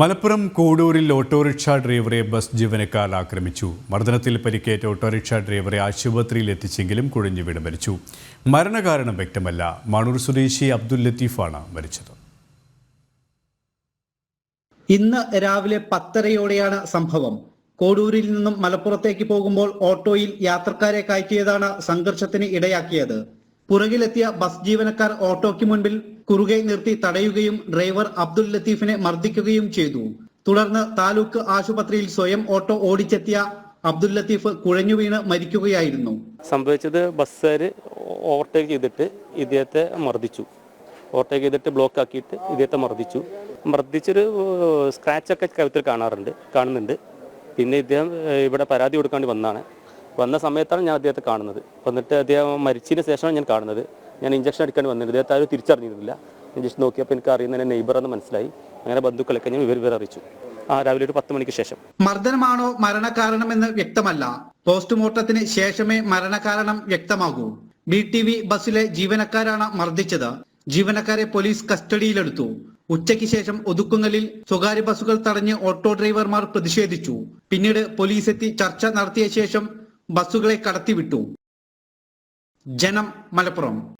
മലപ്പുറം കോഡൂരിൽ ഓട്ടോറിക്ഷ ഡ്രൈവറെ ബസ് ജീവനക്കാർ ആക്രമിച്ചു. മർദ്ദനത്തിൽ പരിക്കേറ്റ ഓട്ടോറിക്ഷ ഡ്രൈവറെ ആശുപത്രിയിൽ എത്തിച്ചെങ്കിലും കുഴഞ്ഞു വീണ് മരിച്ചു. മരണകാരണം വ്യക്തമല്ല. മണൂർ സ്വദേശി അബ്ദുൽ ലത്തീഫാണ് മരിച്ചത്. ഇന്ന് രാവിലെ പത്തരയോടെയാണ് സംഭവം. കോഡൂരിൽ നിന്നും മലപ്പുറത്തേക്ക് പോകുമ്പോൾ ഓട്ടോയിൽ യാത്രക്കാരെ കയറ്റിയതാണ് സംഘർഷത്തിന് ഇടയാക്കിയത്. പുറകിലെത്തിയ ബസ് ജീവനക്കാർ ഓട്ടോയ്ക്ക് മുൻപിൽ കുറുകെ നിർത്തി തടയുകയും ഡ്രൈവർ അബ്ദുൽ ലത്തീഫിനെ മർദ്ദിക്കുകയും ചെയ്തു. തുടർന്ന് താലൂക്ക് ആശുപത്രിയിൽ സ്വയം ഓട്ടോ ഓടിച്ചെത്തിയ അബ്ദുൽ ലത്തീഫ് കുഴഞ്ഞു വീണ് മരിക്കുകയായിരുന്നു. സംഭവിച്ചത് ബസ്സുകാർ ഓവർടേക്ക് ചെയ്തിട്ട് ഇദ്ദേഹത്തെ മർദ്ദിച്ചു. ഓവർടേക്ക് ചെയ്തിട്ട് ബ്ലോക്ക് ആക്കിയിട്ട് ഇദ്ദേഹത്തെ മർദ്ദിച്ചു. മർദ്ദിച്ചൊരു സ്ക്രാച്ചൊക്കെ കഴുത്തിൽ കാണാറുണ്ട് കാണുന്നുണ്ട്. പിന്നെ ഇദ്ദേഹം ഇവിടെ പരാതി കൊടുക്കാണ്ട് വന്നാണ്. വന്ന സമയത്താണ് ഞാൻ അദ്ദേഹത്തെ കാണുന്നത്. വന്നിട്ട് അദ്ദേഹം മരിച്ചതിന് ശേഷമാണ് ഞാൻ കാണുന്നത്. ഞാൻ ഇഞ്ചക്ഷൻ അടിക്കാൻ വന്നിരുന്നു. ഇദ്ദേഹത്തെ ആരും തിരിച്ചറിഞ്ഞിരുന്നില്ല. ഇഞ്ചക്ഷൻ നോക്കിയപ്പോൾ എനിക്ക് അറിയുന്നതിന് നെയ്ബർ എന്ന് മനസ്സിലായി. അങ്ങനെ ബന്ധുക്കളൊക്കെ ഞാൻ വിവരം അറിയിച്ചു ആ രാവിലെ ഒരു പത്ത് മണിക്ക് ശേഷം. മർദ്ദനമാണോ മരണകാരണമെന്ന് വ്യക്തമല്ല. പോസ്റ്റ്മോർട്ടത്തിന് ശേഷമേ മരണകാരണം വ്യക്തമാകൂ. ബി ടി വി ബസ്സിലെ ജീവനക്കാരാണ് മർദ്ദിച്ചത്. ജീവനക്കാരെ പോലീസ് കസ്റ്റഡിയിലെടുത്തു. ഉച്ചയ്ക്ക് ശേഷം ഒതുക്കുന്നലിൽ സ്വകാര്യ ബസ്സുകൾ തടഞ്ഞ് ഓട്ടോ ഡ്രൈവർമാർ പ്രതിഷേധിച്ചു. പിന്നീട് പോലീസ് എത്തി ചർച്ച നടത്തിയ ശേഷം ബസ്സുകളെ കടത്തിവിട്ടു. ജനം മലപ്പുറം.